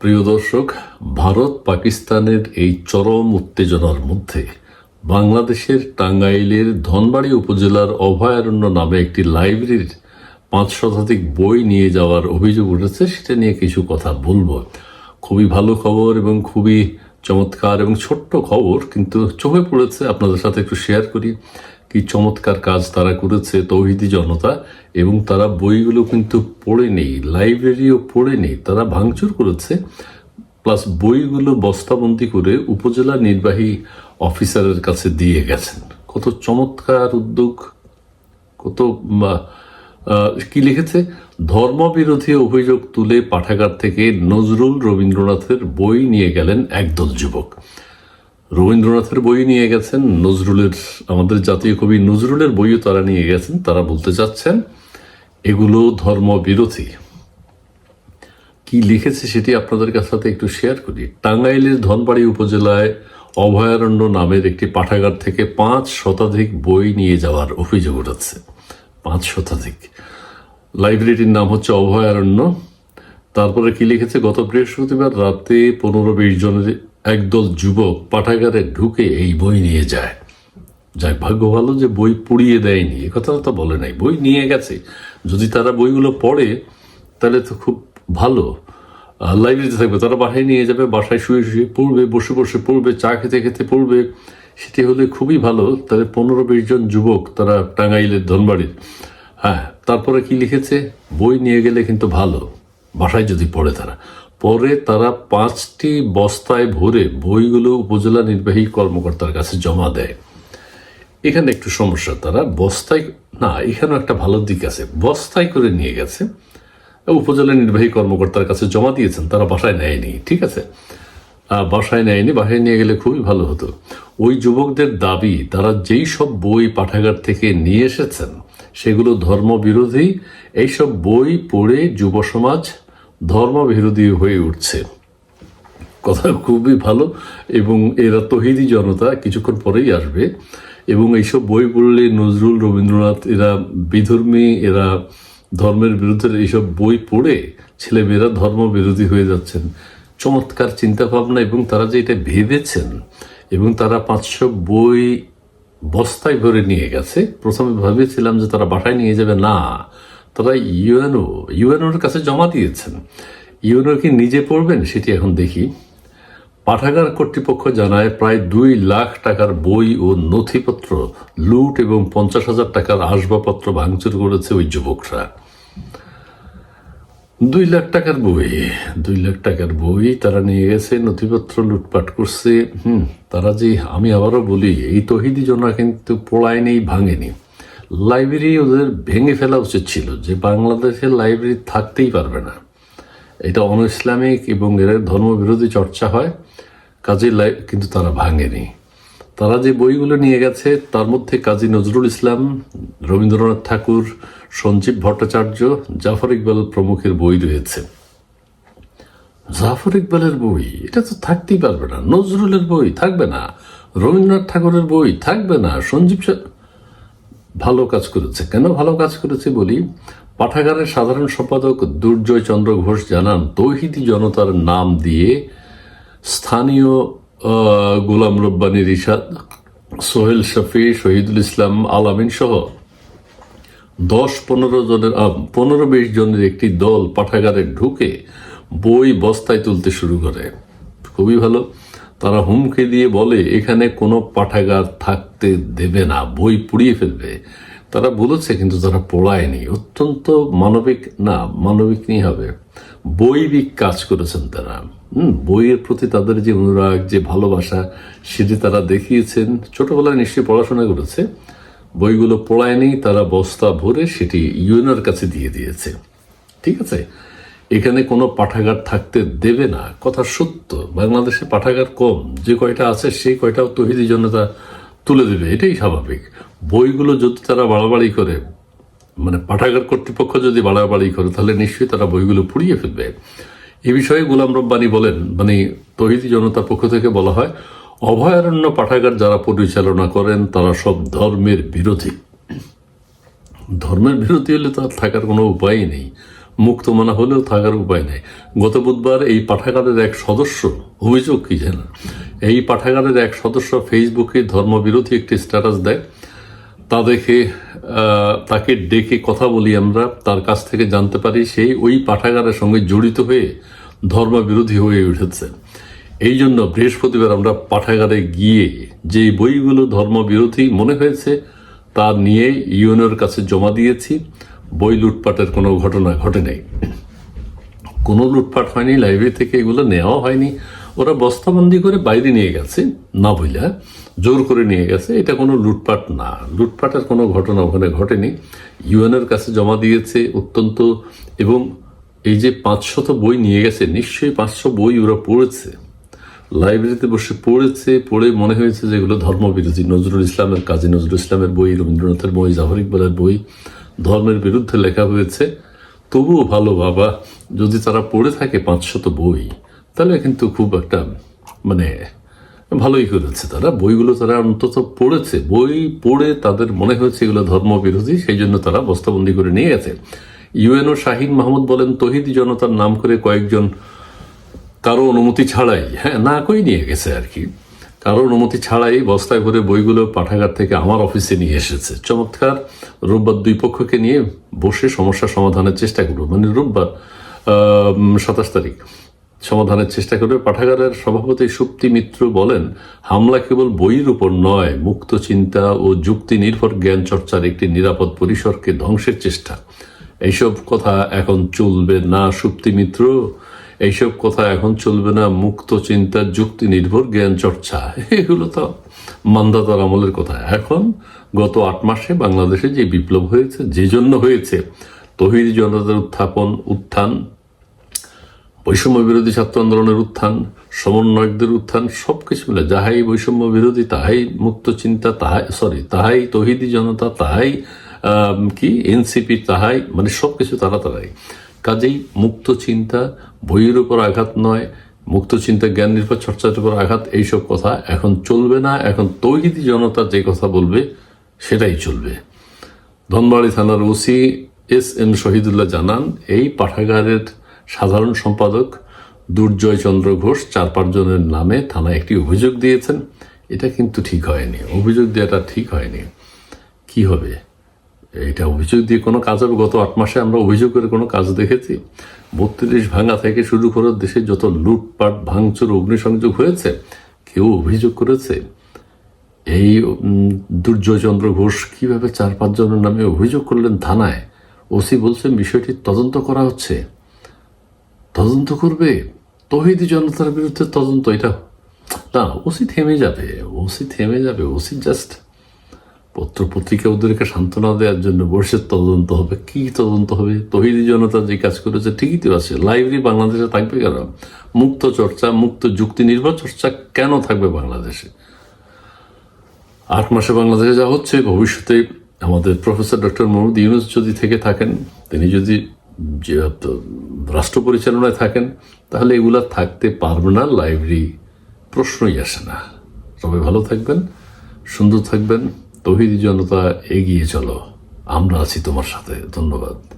প্রিয় দর্শক, ভারত পাকিস্তানের এই চরম উত্তেজনার মধ্যে বাংলাদেশের টাঙ্গাইলের ধনবাড়ি উপজেলার অভয়ারণ্য নামে একটি লাইব্রেরির পাঁচ শতাধিক বই নিয়ে যাওয়ার অভিযোগ উঠেছে, সেটা নিয়ে কিছু কথা বলব। খুবই ভালো খবর এবং খুবই চমৎকার এবং ছোট্ট খবর, কিন্তু চোখে পড়েছে, আপনাদের সাথে একটু শেয়ার করি। কি চমৎকার কাজ তারা করেছে তৌহিদি জনতা এবং তারা বইগুলো কিন্তু পড়েনি লাইব্রেরিও পড়েনি তারা ভাঙচুর করেছে। প্লাস বইগুলো বস্তাবন্দি করে উপজেলা নির্বাহী অফিসারের কাছে দিয়ে গেছেন। কত চমৎকার উদ্যোগ, কত কি লিখেছে? ধর্মবিরোধী অভিযোগ তুলে পাঠাগার থেকে নজরুল রবীন্দ্রনাথের বই নিয়ে গেলেন একদল যুবক। রবীন্দ্রনাথের বই নিয়ে গেছেন, নজরুলের, আমাদের জাতীয় কবি নজরুলের বইও তারা নিয়ে গেছেন, তারা বলতে চাচ্ছেন, এগুলো ধর্ম বিরোধী কি লিখেছে সেটি আপনাদের সাথে একটু শেয়ার করি। টাঙ্গাইলের ধনবাড়ি উপজেলায় অভয়ারণ্য নামের একটি পাঠাগার থেকে পাঁচ শতাধিক বই নিয়ে যাওয়ার অভিযোগ উঠাচ্ছে পাঁচ শতাধিক। লাইব্রেরিটির নাম হচ্ছে অভয়ারণ্য। তারপরে কি লিখেছে? গত বৃহস্পতিবার রাতে পনেরো বিশ জনের একদল যুবক পাঠাগারে ঢুকে এই বই নিয়ে যায়। যাক, ভাগ্য ভালো যে বই পুড়িয়ে দেয়নি। এ কথাটা তো বলে নাই, বই নিয়ে গেছে। যদি তারা বইগুলো পড়ে, তাহলে তো খুব ভালো। লাইব্রেরিতে থাকবে, তারা বাসায় নিয়ে যাবে, বাসায় শুয়ে শুয়ে পড়বে, বসে বসে পড়বে, চা খেতে খেতে পড়বে। সেটি হলে খুবই ভালো। তাহলে পনেরো বিশ জন যুবক, তারা টাঙ্গাইলের ধনবাড়ির। হ্যাঁ তারপরে কি লিখেছে? বই নিয়ে গেলে কিন্তু ভালো। বাসায় যদি পড়ে তারা। পরে তারা পাঁচটি বস্তায় ভরে বইগুলো উপজেলা নির্বাহী কর্মকর্তার কাছে জমা দেয়। এখানে একটু সমস্যা, তারা বস্তায়, না, এখানেও একটা ভালো দিক আছে। বস্তায় করে নিয়ে গেছে, উপজেলা নির্বাহী কর্মকর্তার কাছে জমা দিয়েছেন, তারা বাসায় নেয়নি, ঠিক আছে? বাসায় নেয়নি, বাসায় নিয়ে গেলে খুবই ভালো হতো। ওই যুবকদের দাবি, তারা যেই সব বই পাঠাগার থেকে নিয়ে এসেছেন, সেগুলো ধর্মবিরোধী, এইসব বই পড়ে যুব সমাজ ধর্মবিরোধী হয়ে উঠছে। কথা খুবই ভালো এবং এরা তহিদি জনতা কিছুক্ষণ পরেই আসবে এবং এইসব বই পড়লে নজরুল রবীন্দ্রনাথ, এরা বিধর্মী, এরা ধর্মের বিরুদ্ধে এইসব বই পড়ে ছেলেমেয়েরা ধর্ম বিরোধী হয়ে যাচ্ছেন। চমৎকার চিন্তা ভাবনা এবং তারা যে এটা ভেবেছেন এবং তারা পাঁচশো বই বস্তায় ভরে নিয়ে গেছে। প্রথমে ভেবেছিলাম যে তারা বাসায় নিয়ে যাবে। না তারা ইউএনও, ইউএনওর কাছে জমা দিয়েছেন। ইউএনও কি নিজে পড়বেন সেটি এখন দেখি। পাঠাগার কর্তৃপক্ষ জানায় প্রায় দুই লাখ টাকার বই ও নথিপত্র, লুট এবং পঞ্চাশ হাজার টাকার আসবাবপত্র ভাঙচুর করেছে ওই যুবকরা। দুই লাখ টাকার বই, দুই লাখ টাকার বই তারা নিয়ে গেছে, নথিপত্র লুটপাট করছে। হুম, তারা যে, আমি আবারও বলি, এই তহিদি জনা কিন্তু পোড়ায়নি, ভাঙেনি। লাইব্রেরি ওদের ভেঙে ফেলা উচিত ছিল যে বাংলাদেশের লাইব্রেরি থাকতেই পারবে না। এটা অন ইসলামিক এবং এর ধর্মবিরোধী চর্চা হয় কাজী লাই কিন্তু তারা ভাঙেনি। তারা যে বইগুলো নিয়ে গেছে, তার মধ্যে কাজী নজরুল ইসলাম, রবীন্দ্রনাথ ঠাকুর, সঞ্জীব ভট্টাচার্য, জাফর ইকবাল প্রমুখের বই রয়েছে। জাফর ইকবালের বই, এটা তো থাকতেই পারবে না। নজরুলের বই থাকবে না, রবীন্দ্রনাথ ঠাকুরের বই থাকবে না, সঞ্জীব ভালো কাজ করেছে। কেন ভালো কাজ করেছে বলি, পাঠাগারের সাধারণ সম্পাদক দুর্জয় চন্দ্র ঘোষ জানান, তৌহিদি জনতার নাম দিয়ে স্থানীয় গোলাম রব্বানী রিশাদ, সোহেল শফি, শহীদুল ইসলাম আলামিন সহ দশ, পনেরো জনের পনেরো, বিশ জনের একটি দল পাঠাগারে ঢুকে বই বস্তায় তুলতে শুরু করে। খুবই ভালো। তারা হুমকি দিয়ে বলে, এখানে কোনো পাঠাগার থাকতে দেবে না, বই পুড়িয়ে ফেলবে। তারা বলেছে, কিন্তু তারা পড়ায়নি। অত্যন্ত মানবিক, না, মানবিক নিয়ে হবে। বৈবিক কাজ করেছেন তারা। বইয়ের প্রতি তাদের যে অনুরাগ, যে ভালোবাসা, সেটি তারা দেখিয়েছেন। ছোটবেলায় নিশ্চয়ই পড়াশোনা করেছে। বইগুলো পড়ায়নি, তারা বস্তা ভরে সেটি ইউএনওর কাছে দিয়ে দিয়েছে। ঠিক আছে? এখানে কোনো পাঠাগার থাকতে দেবে না। কথা সত্য। বাংলাদেশে পাঠাগার কম। যে কয়টা আছে, সেই কয়টাও তহিদি জনতা তুলে দেবে। এটাই স্বাভাবিক। বইগুলো যদি তারা বাড়াবাড়ি করে মানে পাঠাগার কর্তৃপক্ষ যদি বাড়াবাড়ি করে, তাহলে নিশ্চয়ই তারা বইগুলো পুড়িয়ে ফেলবে। এ বিষয়ে গোলাম রব্বানি বলেন মানে তহিদি জনতার পক্ষ থেকে বলা হয়, অভয়ারণ্য পাঠাগার যারা পরিচালনা করেন, তারা সব ধর্মের বিরোধী। ধর্মের বিরোধী হলে তো আর থাকার কোনো উপায়ই নেই। মুক্ত মানা হলেও থাকার উপায় নেই। গত বুধবার এই পাঠাগারের এক সদস্য, অভিযোগ কি জানেন? এই পাঠাগারের এক সদস্য ফেসবুকে ধর্মবিরোধী একটি স্ট্যাটাস দেয়। তা দেখে তাকে ডেকে কথা বলি আমরা, তার কাছ থেকে জানতে পারি সেই ওই পাঠাগারের সঙ্গে জড়িত হয়ে ধর্মবিরোধী হয়ে উঠেছে। এই জন্য বৃহস্পতিবার আমরা পাঠাগারে গিয়ে যে বইগুলো ধর্মবিরোধী মনে হয়েছে, তা নিয়ে ইউএনওর কাছে জমা দিয়েছি। বই লুটপাটের কোনো ঘটনা ঘটে নাই। কোনো লুটপাট হয়নি, লাইব্রেরি থেকে এগুলো নেওয়া হয়নি। ওরা বস্তাবন্দি করে বাইরে নিয়ে গেছে, না বইলা, জোর করে নিয়ে গেছে। এটা কোনো লুটপাট না। লুটপাটের কোনো ঘটনা ওখানে ঘটেনি। ইউএনের কাছে জমা দিয়েছে অত্যন্ত, এবং এই যে পাঁচশত বই নিয়ে গেছে, নিশ্চয়ই পাঁচশো বই ওরা পড়েছে। লাইব্রেরিতে বসে পড়েছে, পড়ে মনে হয়েছে যে এগুলো ধর্মবিরোধী, নজরুল ইসলামের কাজী নজরুল ইসলামের বই, রবীন্দ্রনাথের বই জাফর ইকবালের বই ধর্মের বিরুদ্ধে লেখা হয়েছে, তবুও ভালো বাবা যদি তারা পড়ে থাকে পাঁচশত বই, তাহলে কিন্তু খুব একটা মানে ভালোই করেছে তারা। বইগুলো তারা অন্তত পড়েছে। বই পড়ে তাদের মনে হয়েছে এগুলো ধর্মবিরোধী, সেই জন্য তারা বস্তাবন্দি করে নিয়ে গেছে। ইউএনও শাহিন মাহমুদ বলেন, তহিদি জনতার নাম করে কয়েকজন কারও অনুমতি ছাড়াই হ্যাঁ না কই নিয়ে গেছে আর কি। কারও অনুমতি ছাড়াই বস্তায় করে বইগুলো পাঠাগার থেকে আমার অফিসে নিয়ে এসেছে। চমৎকার। রোববার দুই পক্ষকে নিয়ে বসে সমস্যা সমাধানের চেষ্টা করব। মানে রোববার সাতাশ তারিখ। সমাধানের চেষ্টা করবে পাঠাগারের সভাপতি সুপ্তি মিত্র বলেন, হামলা কেবল বইয়ের উপর নয়, মুক্ত চিন্তা ও যুক্তি নির্ভর জ্ঞান চর্চার একটি নিরাপদ পরিসরকে ধ্বংসের চেষ্টা। এইসব কথা এখন চলবে না, সুপ্তি মিত্র। এইসব কথা এখন চলবে না, মুক্ত চিন্তা যুক্তি নির্ভর জ্ঞান চর্চা। এগুলো তো মান্দাতার আমলের কথা। এখন গত আট মাসে বাংলাদেশে যে বিপ্লব হয়েছে, যে জন্য হয়েছে তহিদ জনতার উত্থাপন, উত্থান, বৈষম্য বিরোধী ছাত্র আন্দোলনের উত্থান, সমন্বয়কদের উত্থান, সবকিছু মিলে যাহাই বৈষম্য বিরোধী, তাহাই মুক্ত চিন্তা, তাহাই সরি তাহাই তহিদি জনতা, তাহাই কি, এনসিপি, তাহাই মানে সবকিছু তারা তারাই। কাজেই মুক্ত চিন্তা বইয়ের উপর আঘাত নয়, মুক্ত চিন্তা জ্ঞান নির্ভর চর্চার উপর আঘাত, এইসব কথা এখন চলবে না। এখন তৌহিদি জনতা যে কথা বলবে, সেটাই চলবে। ধনবাড়ি থানার ওসি এস এম শহীদুল্লাহ জানান, এই পাঠাগারের সাধারণ সম্পাদক দুর্জয় চন্দ্র ঘোষ চার পাঁচজনের নামে থানায় একটি অভিযোগ দিয়েছেন। এটা কিন্তু ঠিক হয়নি। অভিযোগ দেওয়াটা ঠিক হয়নি। কি হবে? এটা অভিযোগ দিয়ে কোনো কাজ হবে? গত আট মাসে আমরা অভিযোগ করে কোনো কাজ দেখেছি। বত্রিশ ভাঙা থেকে শুরু করে দেশে যত লুটপাট ভাঙচুর অগ্নিসংযোগ হয়েছে কেউ অভিযোগ করেছে? এই উম, দুর্জয় চন্দ্র ঘোষ কীভাবে চার পাঁচজনের নামে অভিযোগ করলেন থানায়? ওসি বলছেন বিষয়টি তদন্ত করা হচ্ছে। তদন্ত করবে? তহিদি জনতার বিরুদ্ধে তদন্ত? এটা না ওসি থেমে যাবে ওসি থেমে যাবে ওসি জাস্ট পত্র পত্রিকা ওদেরকে সান্ত্বনা দেওয়ার জন্য বসে তদন্ত হবে। কি তদন্ত হবে? তহিদি জনতা যে কাজ করেছে ঠিকই তো আছে। লাইব্রেরি বাংলাদেশে থাকবে কেন? মুক্ত চর্চা, মুক্ত যুক্তি নির্ভর চর্চা কেন থাকবে বাংলাদেশে? আট মাসে বাংলাদেশে যা হচ্ছে, ভবিষ্যতে আমাদের প্রফেসর ডক্টর মোহাম্মদ ইউনুস যদি থেকে থাকেন, তিনি যদি যে রাষ্ট্র পরিচালনায় থাকেন, তাহলে এগুলা থাকতে পারবে না, লাইব্রেরি প্রশ্নই আসে না। সবাই ভালো থাকবেন, সুন্দর থাকবেন। তহিদি জনতা এগিয়ে চলো। আমরা আছি তোমার সাথে। ধন্যবাদ।